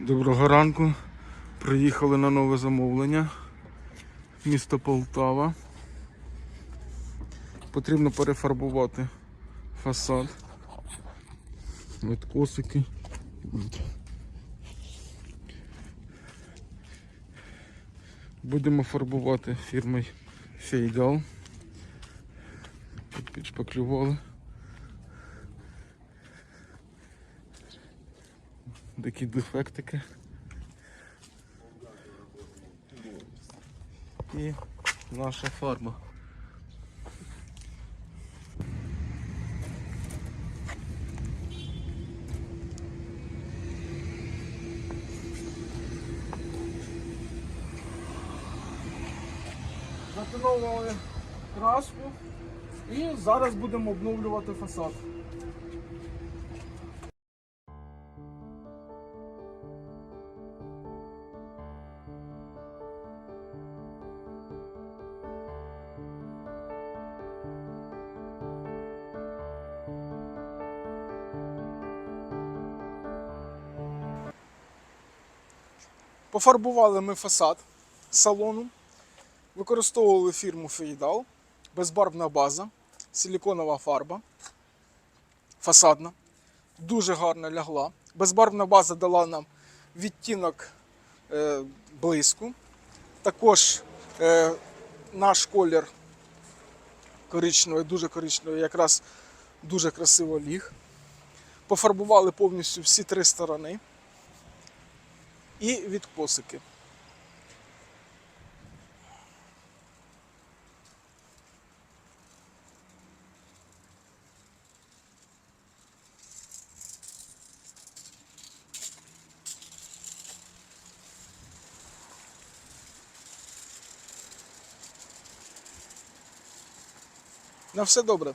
Доброго ранку. Приїхали на нове замовлення. Місто Полтава. Потрібно перефарбувати фасад. От. Будемо фарбувати фірмою Фейдал. Підшпаклювали. Такі дефектики. І наша фарба. Затоновували краску і зараз будемо обновлювати фасад. Пофарбували ми фасад салону. Використовували фірму Феїдал, безбарвна база, силіконова фарба, фасадна, дуже гарно лягла. Безбарвна база дала нам відтінок е, блиску. Також е, наш колір коричневий, дуже коричневий, якраз дуже красиво ліг. Пофарбували повністю всі три сторони і відкосики. На все добре.